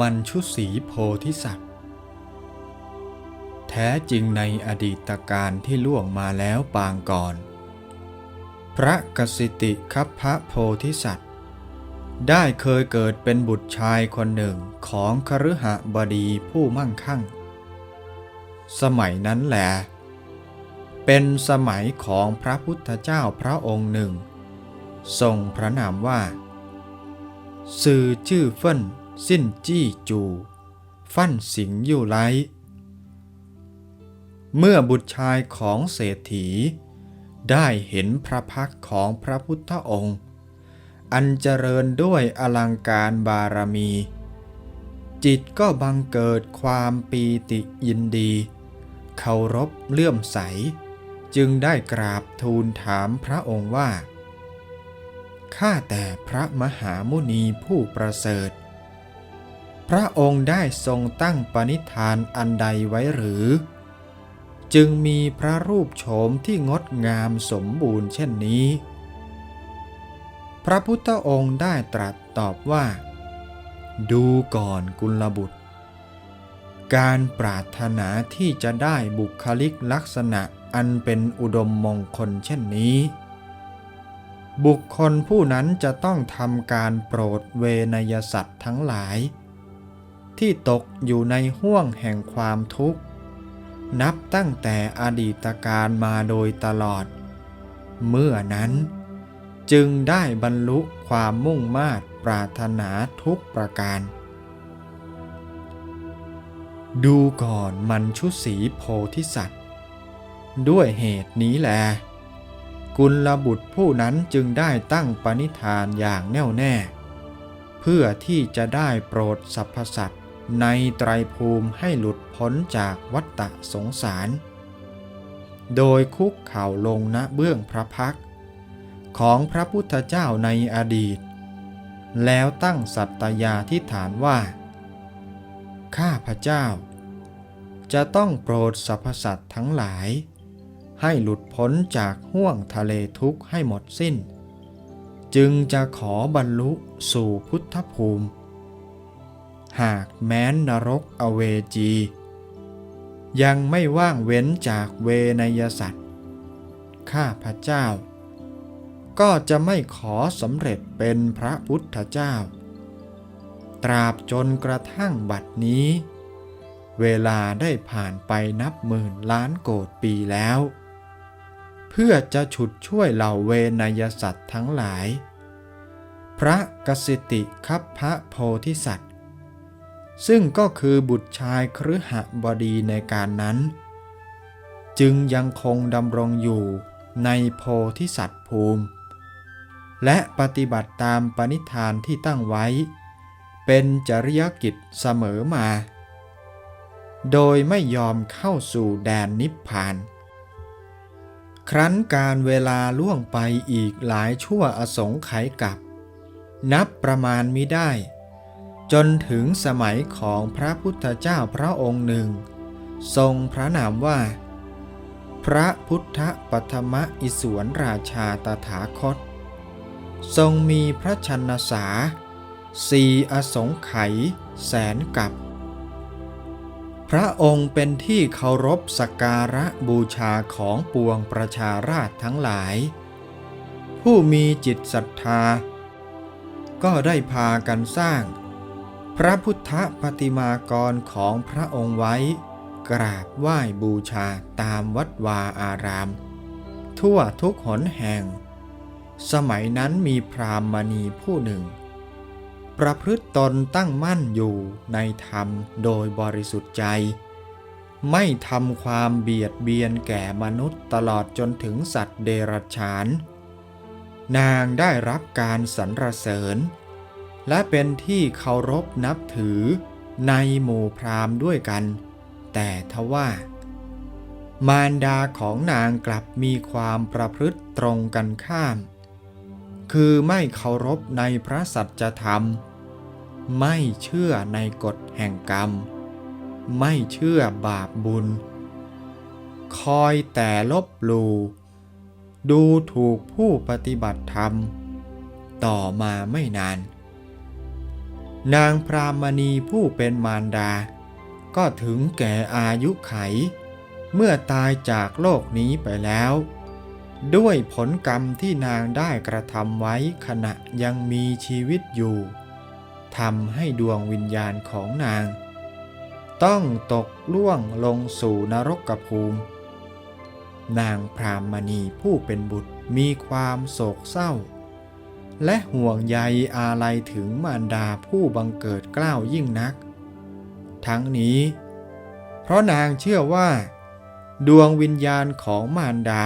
มันชุสีโพธิสัตว์ แท้จริงในอดีตการที่ล่วงมาแล้วปางก่อน พระกสิติคัพพระโพธิสัตว์ ได้เคยเกิดเป็นบุตรชายคนหนึ่งของคฤหบดีผู้มั่งคั่ง สมัยนั้นแหละเป็นสมัยของพระพุทธเจ้าพระองค์หนึ่ง ทรงพระนามว่า ซื่อชื่อเฟิ่น สิ้นจี้จู ฟั่นสิงอยู่ไลเมื่อบุตรชายของเศรษฐี ได้เห็นพระพักของพระพุทธองค์ อันเจริญด้วยอลังการบารมี จิตก็บังเกิดความปีติยินดีเคารพเลื่อมใส จึงได้กราบทูลถามพระองค์ว่า ข้าแต่พระมหามุนีผู้ประเสริฐ พระองค์ได้ทรงตั้งปณิธานอันใดไว้หรือ จึงมีพระรูปโฉมที่งดงามสมบูรณ์เช่นนี้ พระพุทธองค์ได้ตรัสตอบว่า ดูก่อนกุลบุตร การปรารถนาที่จะได้บุคลิกลักษณะอันเป็นอุดมมงคลเช่นนี้ บุคคลผู้นั้นจะต้องทำการโปรดเวนยสัตว์ทั้งหลาย ที่ตกอยู่ในห่วงแห่งความทุกข์ นับตั้งแต่อดีตการมาโดยตลอด เมื่อนั้นจึงได้บรรลุความมุ่งมา่ปรารถนาทุกประการ ดูก่อนมันชุสีโพธิสัตว์ ด้วยเหตุนี้แล กุลบุตรผู้นั้นจึงได้ตั้งปณิธานอย่างแน่วแน่ เพื่อที่จะได้โปรดสรรพสัตว ในไตรภูมิให้หลุดพ้นจากวัฏฏะสงสาร โดยคุกเข่าลงณเบื้องพระพัก ของพระพุทธเจ้าในอดีต แล้วตั้งสัตยาธิฐานว่า ข้าพระเจ้า จะต้องโปรดสรรพสัตว์ทั้งหลาย ให้หลุดพ้นจากห่วงทะเลทุกข์ให้หมดสิ้น จึงจะขอบรรลุสู่พุทธภูมิ หากแม้นนรกอเวจี ยังไม่ว่างเว้นจากเวนยสัตว์ ข้าพระเจ้า ก็จะไม่ขอสำเร็จเป็นพระพุทธเจ้า ตราบจนกระทั่งบัดนี้ เวลาได้ผ่านไปนับหมื่นล้านโกดปีแล้ว เพื่อจะฉุดช่วยเหล่าเวนยสัตว์ทั้งหลาย พระกสิติคัพพระโพธิสัตว์ ซึ่งก็คือบุตรชายคฤหบดีในการนั้น จึงยังคงดำรงอยู่ในโพธิสัตว์ภูมิ และปฏิบัติตามปณิธานที่ตั้งไว้ เป็นจริยกิจเสมอมา โดยไม่ยอมเข้าสู่แดนนิพพาน ครั้นการเวลาล่วงไปอีกหลายชั่วอสงไขยกับ นับประมาณมิได้ จนถึงสมัยของพระพุทธเจ้าพระองค์หนึ่ง ทรงพระนามว่า พระพุทธปฐมอิสวนราชาตถาคต ทรงมีพระชนสาสี่อสงไขยแสนกับ พระองค์เป็นที่เคารพสักการะบูชาของปวงประชาราษท์ทั้งหลาย ผู้มีจิตศรัทธา ก็ได้พากันสร้าง พระพุทธปฏิมากรของพระองค์ไว้ กราบไหว้บูชาตามวัดวาอาราม ทั่วทุกหนแห่ง สมัยนั้นมีพราหมณีผู้หนึ่ง ประพฤติตนตั้งมั่นอยู่ในธรรมโดยบริสุทธิ์ใจ ไม่ทำความเบียดเบียนแก่มนุษย์ตลอดจนถึงสัตว์เดรัจฉาน นางได้รับการสรรเสริญ และเป็นที่เคารพนับถือในหมู่พราหมณ์ด้วยกัน แต่ทว่า มารดาของนางกลับมีความประพฤติตรงกันข้าม คือไม่เคารพในพระสัจธรรม ไม่เชื่อในกฎแห่งกรรม ไม่เชื่อบาปบุญ คอยแต่ลบลูดูถูกผู้ปฏิบัติธรรม ต่อมาไม่นาน นางพรามณีผู้เป็นมารดา ก็ถึงแก่อายุไข เมื่อตายจากโลกนี้ไปแล้ว ด้วยผลกรรมที่นางได้กระทำไว้ขณะยังมีชีวิตอยู่ทำให้ดวงวิญญาณของนาง ต้องตกล่วงลงสู่นรกภูมิ นางพรามณีผู้เป็นบุตรมีความโศกเศร้า และห่วงใยอาลัยถึงมารดาผู้บังเกิดเกล้าวยิ่งนัก ทั้งนี้ เพราะนางเชื่อว่า ดวงวิญญาณของมารดา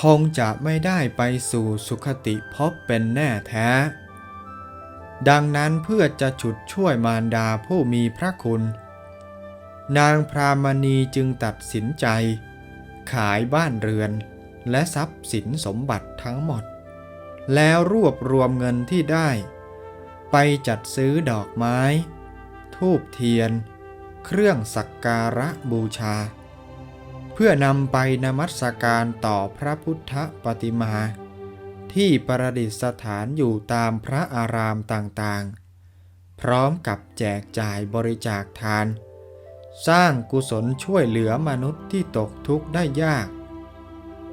คงจะไม่ได้ไปสู่สุขติภพเป็นแน่แท้ ดังนั้นเพื่อจะฉุดช่วยมารดาผู้มีพระคุณ นางพรามณีจึงตัดสินใจ ขายบ้านเรือนและทรัพย์สินสมบัติทั้งหมด แล้วรวบรวมเงินที่ได้ ไปจัดซื้อดอกไม้ ทูบเทียน เครื่องสักการะบูชา เพื่อนำไปนมัสการต่อพระพุทธปฏิมา ที่ประดิษฐานอยู่ตามพระอารามต่างๆ พร้อมกับแจกจ่ายบริจาคทาน สร้างกุศลช่วยเหลือมนุษย์ที่ตกทุกข์ได้ยาก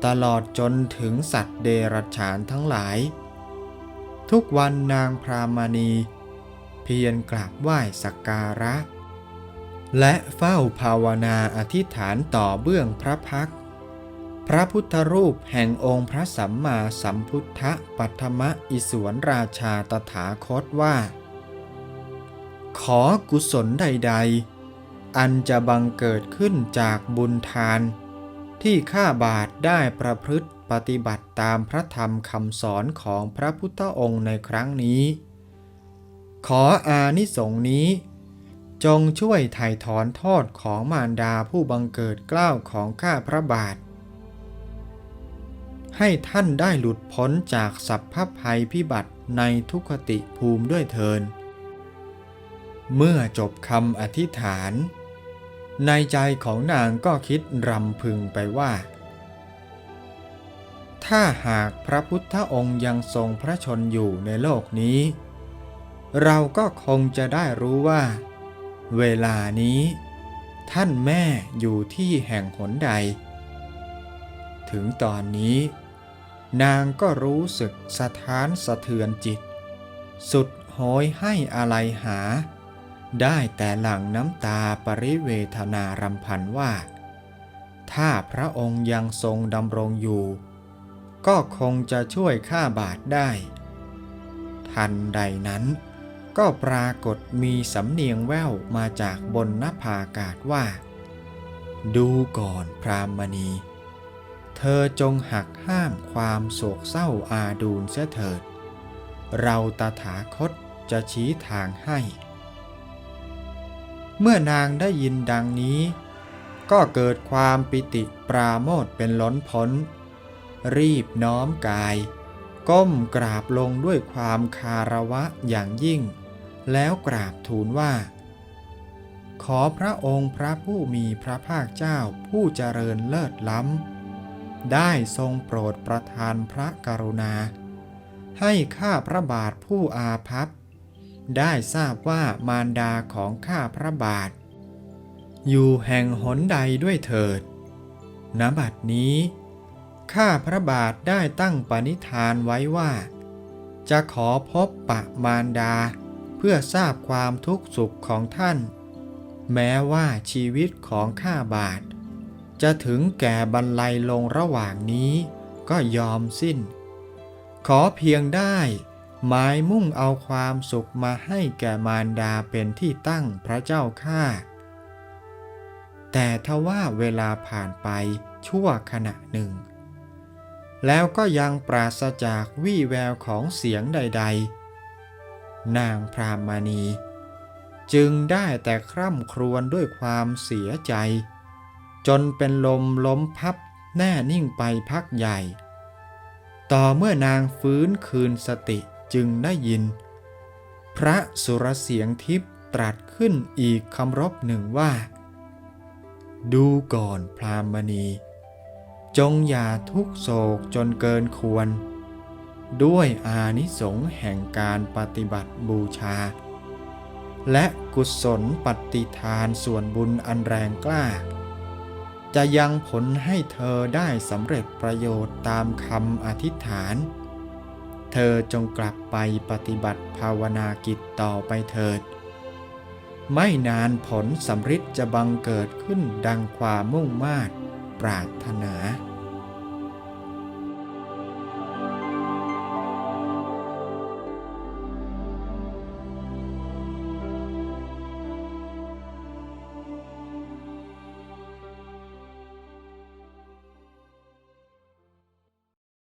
ตลอดจนถึงสัตว์เดรัจฉานทั้งหลาย ทุกวันนางพรามณี เพียรกราบไหว้สักการะ และเฝ้าภาวนาอธิษฐานต่อเบื้องพระพัก พระพุทธรูปแห่งองค์พระสัมมาสัมพุทธปัทมอิสวนราชาตถาคตว่า ขอกุศลใด ๆ อันจะบังเกิดขึ้นจากบุญทาน ที่ข้าบาทได้ประพฤติปฏิบัติตามพระธรรมคำสอนของพระพุทธองค์ในครั้งนี้ ขออานิสงส์นี้ จงช่วยไถ่ถอนโทษของมารดาผู้บังเกิดเกล้าวของข้าพระบาท ให้ท่านได้หลุดพ้นจากสัพพภัยพิบัติในทุกขติภูมิด้วยเทิน เมื่อจบคำอธิษฐาน ในใจของนางก็คิดรำพึงไปว่า ถ้าหากพระพุทธองค์ยังทรงพระชนอยู่ในโลกนี้ เราก็คงจะได้รู้ว่า เวลานี้ ท่านแม่อยู่ที่แห่งหนใด ถึงตอนนี้ นางก็รู้สึกสะท้านสะเทือนจิต สุดโหยให้อะไรหา ได้แต่หลั่งน้ำตาปริเวทนารำพันว่า ถ้าพระองค์ยังทรงดำรงอยู่ ก็คงจะช่วยข้าบาทได้ ทันใดนั้นก็ปรากฏมีสำเนียงแว่วมาจากบนนภาอากาศว่า ดูก่อนพรามณี เธอจงหักห้ามความโศกเศร้าอาดูลเสียเถิด เราตถาคตจะชี้ทางให้ เมื่อนางได้ยินดังนี้ ก็เกิดความปิติปราโมทเป็นล้นพ้น รีบน้อมกาย ก้มกราบลงด้วยความคาระวะอย่างยิ่ง แล้วกราบทูลว่า ขอพระองค์พระผู้มีพระภาคเจ้าผู้เจริญเลิศล้ำ ได้ทรงโปรดประทานพระกรุณา ให้ข้าพระบาทผู้อาภัพ ได้ทราบว่ามารดาของข้าพระบาท อยู่แห่งหนใดด้วยเถิดณบัดนี้ ข้าพระบาทได้ตั้งปณิธานไว้ว่า จะขอพบปะมารดาเพื่อทราบความทุกข์สุขของท่าน แม้ว่าชีวิตของข้าบาท จะถึงแก่บรรลัยลงระหว่างนี้ก็ยอมสิ้น ขอเพียงได้ หมายมุ่งเอาความสุขมาให้แก่มารดาเป็นที่ตั้งพระเจ้าข้าแต่ทว่าเวลาผ่านไปชั่วขณะหนึ่ง แล้วก็ยังปราศจากวี่แววของเสียงใด ๆ นางพรามณี จึงได้แต่คร่ำครวญด้วยความเสียใจ จนเป็นลมล้มพับแน่นิ่งไปพักใหญ่ ต่อเมื่อนางฟื้นคืนสติ จึงได้ยิน พระสุรเสียงทิพย์ตรัสขึ้นอีกคำรบหนึ่งว่า ดูก่อนพรามณี จงอย่าทุกโศกจนเกินควร ด้วยอานิสงส์แห่งการปฏิบัติบูชา และกุศลปฏิทานส่วนบุญอันแรงกล้า จะยังผลให้เธอได้สำเร็จประโยชน์ตามคำอธิษฐาน เธอจงกลับไปปฏิบัติภาวนากิจต่อไปเถิด ไม่นานผลสำฤทธิ์จะบังเกิดขึ้นดังความมุ่งมา่ปรารถนา